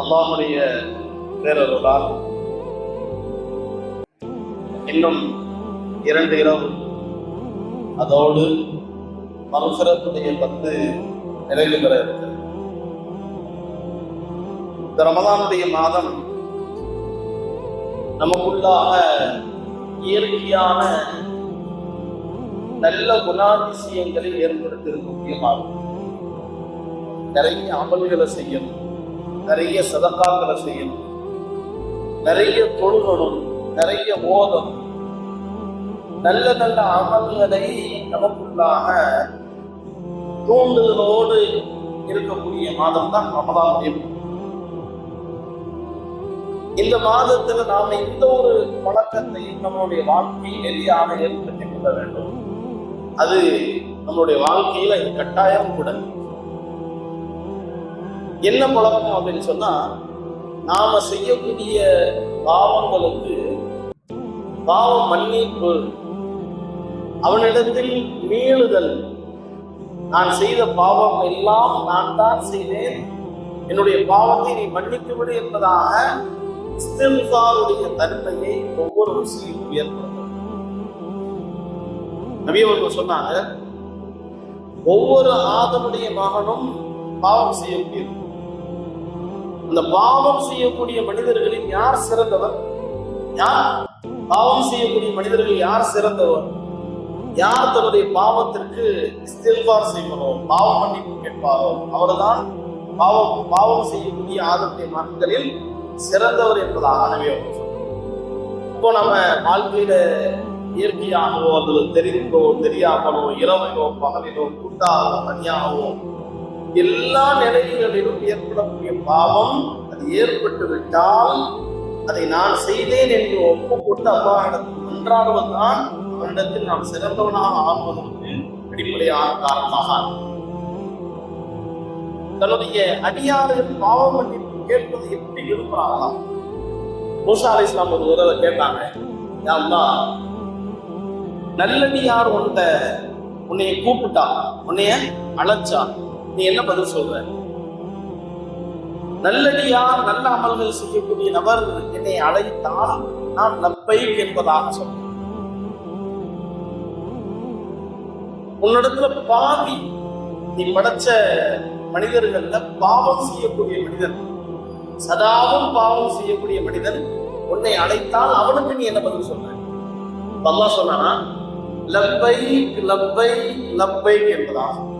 அல்லாஹுடைய பேரருளால் இன்னும் இரண்டு இரவு அதோடு மறுசிறப்புடைய பத்து நிறைவு பெற இருக்கிறது. இந்த ரமதானுடைய மாதம் நமக்குள்ளாக இயற்கையான நல்ல குணாதிசயங்களை ஏற்படுத்த முக்கியமாகும். நிறைய அமல்களை செய்யணும் நிறைய சதக்காக்களை செய்யணும் நிறைய தொழுகணும் நிறைய ஓதம் நல்ல நல்ல அமல்களை நமக்குள்ளாக தூண்டுதலோடு இருக்கக்கூடிய மாதம் தான் ரமதான் இந்த மாதத்துல நாம இந்த ஒரு பழக்கத்தையும் நம்மளுடைய வாழ்க்கையில் நெறியாக ஏற்படுத்திக் கொள்ள வேண்டும். அது நம்மளுடைய வாழ்க்கையில கட்டாயம் கூட. என்ன பழக்கம் அப்படின்னு சொன்னா நாம செய்யக்கூடிய பாவங்களுக்கு பாவ மன்னிப்பு. அவனிடத்தில் மீளுதல். நான் செய்த பாவம் எல்லாம் நான் தான் செய்தேன். என்னுடைய பாவத்தை நீ மன்னித்து விடு என்பதாக இஸ்திஃபாருடைய தன்மையை ஒவ்வொரு முஸ்லீம் ஏற்படுத்தும் நபி அவர்கள் சொன்னாங்க ஒவ்வொரு ஆதமுடைய மகனும் பாவம் செய்யக்கூடியது அந்த பாவம் செய்யக்கூடிய மனிதர்களில் யார் சிறந்தவர்? யார்? பாவம் செய்யக்கூடிய மனிதர்கள் யார் சிறந்தவர்? யார் தன்னுடைய பாவத்திற்கு இஸ்தில்பார் செய்வனோ பாவம் மன்னிப்பு கேட்பாரோ அவர்தான் பாவம் பாவம் செய்யக்கூடிய ஆதத்தை மக்களில் சிறந்தவர் என்பதாக அனவே இப்போ நம்ம வாழ்க்கையில இயற்கையாகவோ அல்லது தெரிந்தோ தெரியாமலோ இரவையோ பகலிலோ கூட்டாகவோ தனியாகவோ எல்லா நிலைகளிலும் ஏற்படக்கூடிய பாவம் அது ஏற்பட்டு விட்டால் அதை நான் செய்தேன் என்று ஒப்பு கொண்டு அல்லாஹிடத்தில் ஒன்றாடுவதுதான் அவனிடத்தில் நாம் சிறந்தவனாக ஆகுவதற்கு அடிப்படையான காரணமாக தன்னுடைய அடியாரின் பாவம் மன்னிப்பு கேட்பது எப்படி விரும்புறாங்களா மூசா அலி இஸ்லாம் ஒரு உறவை கேட்டாங்க யா நல்லடியார் உன்ட உன்னைய கூப்பிட்டா உன்னைய அழைச்சான். நீ என்ன பதில் சொல்ற? நல்லடியார் நல்ல அமல்கள் செய்யக்கூடிய நபர் என்னை அழைத்தால் நான் நப்பை என்பதாக சொல்றேன். உன்னிடத்துல பாதி நீ படைச்ச மனிதர்கள்ல பாவம் செய்யக்கூடிய மனிதன் சதாவும் பாவம் செய்யக்கூடிய மனிதன் உன்னை அழைத்தால் அவனுக்கு நீ என்ன பதில் சொல்ற? அல்லா சொன்னானா லப்பை லப்பை லப்பை என்பதாகும்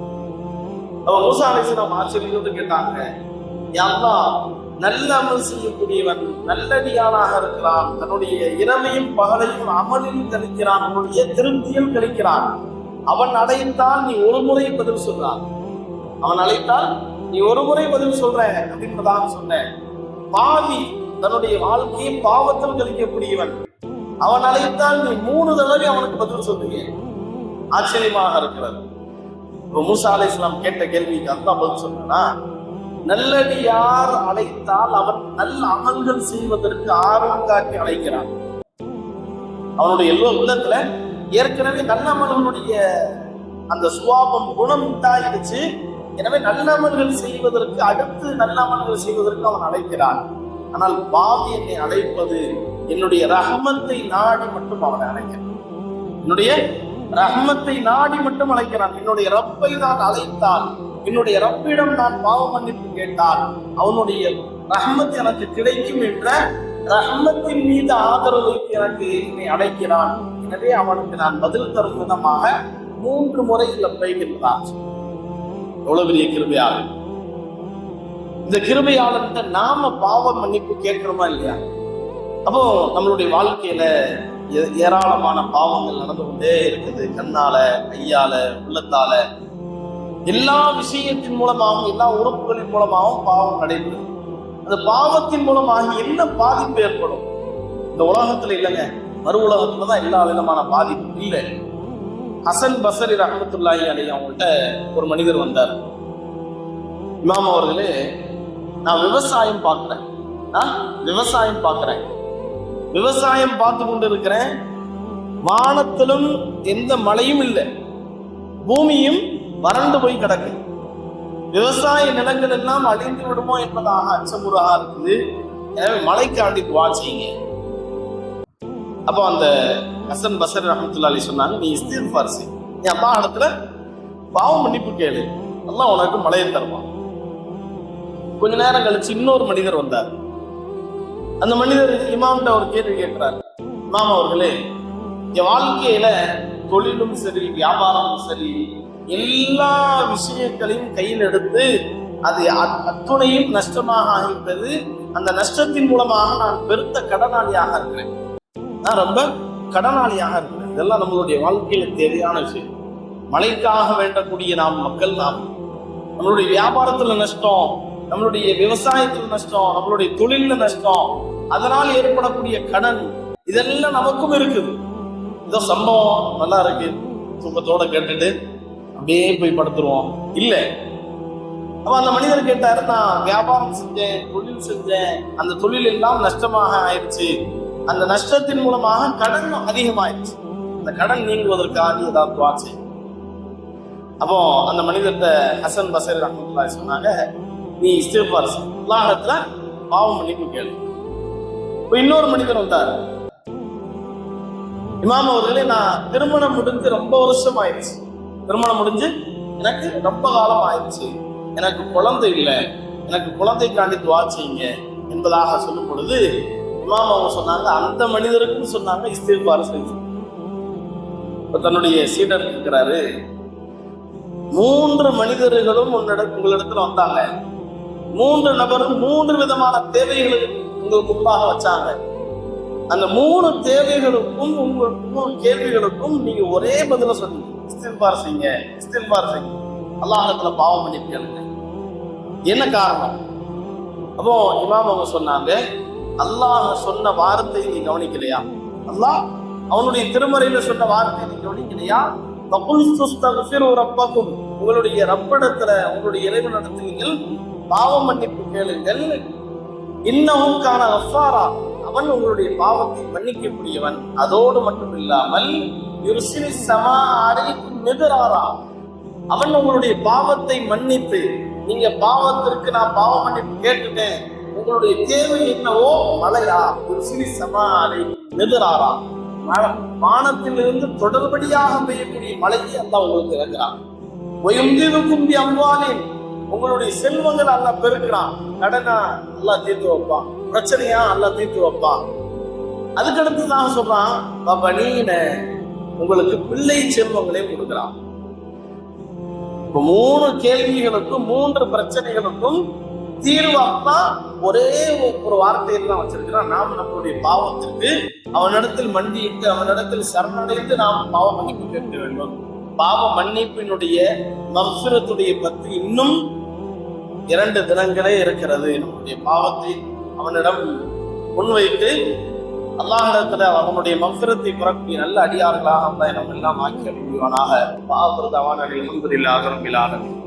அவன் மூசா அலிஸ்லாம் ஆச்சரியத்தோடு கேட்டாங்க. யாரா நல்ல அமல் செய்யக்கூடியவன் நல்லடியானாக இருக்கிறான். தன்னுடைய இரவையும் பகலையும் அமலில் கழிக்கிறான் அவனுடைய திருப்தியில் கழிக்கிறான் அவன் அடைந்தால் நீ ஒரு முறை பதில் சொல்றான். அவன் அழைத்தால் நீ ஒரு முறை பதில் சொல்ற அப்படின்றதான் சொன்னேன். பாவி தன்னுடைய வாழ்க்கையை பாவத்தில் கழிக்கக்கூடியவன். அவன் அழைத்தால் நீ மூணு தடவை அவனுக்கு பதில் சொல்றீங்க. ஆச்சரியமாக இருக்கிறது. இப்போ மூசா அலை இஸ்லாம் கேட்ட கேள்விக்கு அந்த பதில் சொன்னா நல்லடியார் அழைத்தால் அவன் நல்ல அமல்கள் செய்வதற்கு ஆர்வம் காட்டி அழைக்கிறான். அவனுடைய எல்லோ உள்ளத்துல ஏற்கனவே நல்ல அமல்களுடைய அந்த சுவாபம் குணம் உண்டாயிடுச்சு எனவே நல்ல அமல்கள் செய்வதற்கு அடுத்து நல்ல அமல்கள் செய்வதற்கு அவன் அழைக்கிறான். ஆனால் பாவி என்னை அழைப்பது என்னுடைய ரஹமத்தை நாடி மட்டும் அவனை அழைக்கிறான். என்னுடைய ரஹமத்தை நாடி மட்டும் அழைக்கிறான். என்னுடைய ரப்பை நான் அழைத்தால் என்னுடைய ரப்பிடம் நான் பாவ மன்னிப்பு கேட்டால் அவனுடைய ரஹமத் எனக்கு கிடைக்கும் என்ற ரஹமத்தின் மீது ஆதரவு வைத்து எனக்கு என்னை அழைக்கிறான். எனவே அவனுக்கு நான் பதில் தரும் விதமாக மூன்று முறை லப்பை எவ்வளவு பெரிய கிருபையாளர் இந்த கிருபையாளர்கிட்ட நாம பாவ மன்னிப்பு கேட்கிறோமா இல்லையா? அப்போ நம்மளுடைய வாழ்க்கையில ஏராளமான பாவங்கள் நடந்து கொண்டே இருக்குது. கண்ணால கையால உள்ளத்தால. எல்லா விஷயத்தின் மூலமாகவும் எல்லா உறுப்புகளின் மூலமாகவும் பாவம் நடைபெறும். அந்த பாவத்தின் மூலமாக என்ன பாதிப்பு ஏற்படும்? இந்த உலகத்துல இல்லைங்க. மறு உலகத்துல தான் எல்லா விதமான பாதிப்பும் இல்லை. ஹசன் பசரி ரஹமத்துல்லாஹி அலி அவங்கள்ட்ட ஒரு மனிதர் வந்தார். இமாம் அவர்களே நான் விவசாயம் பார்க்குறேன். நான் விவசாயம் பார்க்குறேன். விவசாயம் பார்த்து கொண்டு இருக்கிறேன் வானத்திலும் எந்த மழையும் இல்லை. பூமியும் வறண்டு போய் கிடக்கு. விவசாய நிலங்கள் எல்லாம் அழிந்து விடுமோ என்பதாக அச்சமுறாக இருக்குது. எனவே மழைக்காண்டி துவா செய்யுங்க அப்போ அந்த ஹசன் பசர் ரஹமத்துல்லா அலி சொன்னாங்க நீ இஸ்திஃபார் செய். நீ அம்மா இடத்துல பாவம் மன்னிப்பு கேளு. எல்லாம் உனக்கு மழையை தருவான். கொஞ்ச நேரம் கழிச்சு இன்னொரு மனிதர் வந்தார். அந்த மனிதர் இமாம்கிட்ட ஒரு கேள்வி கேட்கிறார். இமாம் அவர்களே என் வாழ்க்கையில தொழிலும் சரி வியாபாரமும் சரி எல்லா விஷயங்களையும் கையில் எடுத்து அது அத்துணையும் நஷ்டமாக ஆகிவிட்டது. அந்த நஷ்டத்தின் மூலமாக நான் பெருத்த கடனாளியாக இருக்கிறேன். நான் ரொம்ப கடனாளியாக இருக்கிறேன். இதெல்லாம் நம்மளுடைய வாழ்க்கையில தேவையான விஷயம். மழைக்காக வேண்டக்கூடிய நாம் மக்கள் நாம். நம்மளுடைய வியாபாரத்துல நஷ்டம் நம்மளுடைய விவசாயத்துல நஷ்டம் நம்மளுடைய தொழில்ல நஷ்டம் அதனால் ஏற்படக்கூடிய கடன் இதெல்லாம் நமக்கும் இருக்குது. இதோ சம்பவம் நல்லா இருக்கு. தூக்கத்தோட கேட்டுட்டு அப்படியே போய் படுத்துருவோம். இல்ல. அப்ப அந்த மனிதர் கேட்டாரு நான் வியாபாரம் செஞ்சேன் தொழில் செஞ்சேன். அந்த தொழில் எல்லாம் நஷ்டமாக ஆயிடுச்சு. அந்த நஷ்டத்தின் மூலமாக கடன் அதிகமாயிடுச்சு. அந்த கடன் நீங்குவதற்காக நீ ஏதாவது துவா அப்போ அந்த மனிதர்கிட்ட ஹசன் பசர் ரஹமத்துல்லாஹி சொன்னாங்க நீ இஸ்திஃபார் உலகத்துல பாவம் மன்னிப்பு கேளு. இன்னொரு மனிதர் வந்தார். இமாம் அவர்களே நான் திருமணம் முடிஞ்சு ரொம்ப வருஷம் ஆயிடுச்சு திருமணம் முடிஞ்சு எனக்கு ரொம்ப காலம் ஆயிடுச்சு எனக்கு குழந்தை இல்லை. எனக்கு குழந்தைக்காண்டி துவா செய்யுங்க என்பதாக சொல்லும் பொழுது இமாம் அவங்க சொன்னாங்க அந்த மனிதருக்கும் சொன்னாங்க இஸ்திஃபார் செஞ்சு இப்போ தன்னுடைய சீடர் இருக்கிறாரு. மூன்று மனிதர்களும் உன்னிடம் உங்களிடத்துல வந்தாங்க. மூன்று நபரும் மூன்று விதமான தேவைகளுக்கு உங்களுக்கு முன்பாக வச்சாங்க. அந்த மூணு தேவைகளுக்கும் உங்கள் மூணு கேள்விகளுக்கும் நீங்க ஒரே பதில சொன்னீங்க. இஸ்தில்பார் செய்யுங்க இஸ்தில்பார் செய்யுங்க. அல்லாஹத்துல பாவம் மன்னிப்பு கேளுங்க என்ன காரணம்? அப்போ இமாம் அவங்க சொன்னாங்க அல்லாஹ் சொன்ன வார்த்தை நீ கவனிக்கலையா? அல்லாஹ் அவனுடைய திருமறையில சொன்ன வார்த்தை நீ கவனிக்கலையா? உங்களுடைய ரப்படத்துல உங்களுடைய இறைவனிடத்தில் நீங்கள் பாவ மன்னிப்பு கேளுங்கள். இன்னமும் காண அஃபாரா அவன் உங்களுடைய பாவத்தை மன்னிக்கக்கூடியவன். அதோடு மட்டும் இல்லாமல் யுர்சிலி சமா அடைக்கும் அவன் உங்களுடைய பாவத்தை மன்னித்து நீங்க பாவத்திற்கு நான் பாவ மன்னிப்பு கேட்டுட்டேன். உங்களுடைய தேவை என்னவோ மலையா. யுர்சிலி சமா அடை நெதிராரா. வானத்திலிருந்து தொடர்படியாக பெய்யக்கூடிய மழையை அந்த உங்களுக்கு இறங்குறான் ஒயம்பீவுக்கும் கும்பி அம்வாலின். உங்களுடைய செல்வங்கள் அல்ல பெருக்கிறான் கடனா நல்லா தீர்த்து வைப்பான் பிரச்சனையா நல்லா தீர்த்து வைப்பான் அதுக்கடுத்து தான் சொல்றான் பபனீன உங்களுக்கு பிள்ளை செல்வங்களையும் கொடுக்குறான் இப்ப மூணு கேள்விகளுக்கும் மூன்று பிரச்சனைகளுக்கும் தீர்வாப்பா ஒரே ஒரு வார்த்தையில் தான் வச்சிருக்கிறான். நாம் நம்மளுடைய பாவத்திற்கு அவனிடத்தில் மண்டியிட்டு அவனிடத்தில் சரணடைந்து நாம் பாவ மன்னிப்பு கேட்க வேண்டும். பாவ மன்னிப்பினுடைய மம்சுரத்துடைய பத்து இன்னும் இரண்டு தினங்களே இருக்கிறது. நம்முடைய பாவத்தை அவனிடம் முன்வைத்து அல்லாஹிடத்துல அவனுடைய மஃபிரத்தை புறக்கூடிய நல்ல அடியார்களாக நம்ம எல்லாம் ஆக்கி அனுப்புவானாக அவன் அலமதுல்லாஹ் ரபில் ஆலமீன்.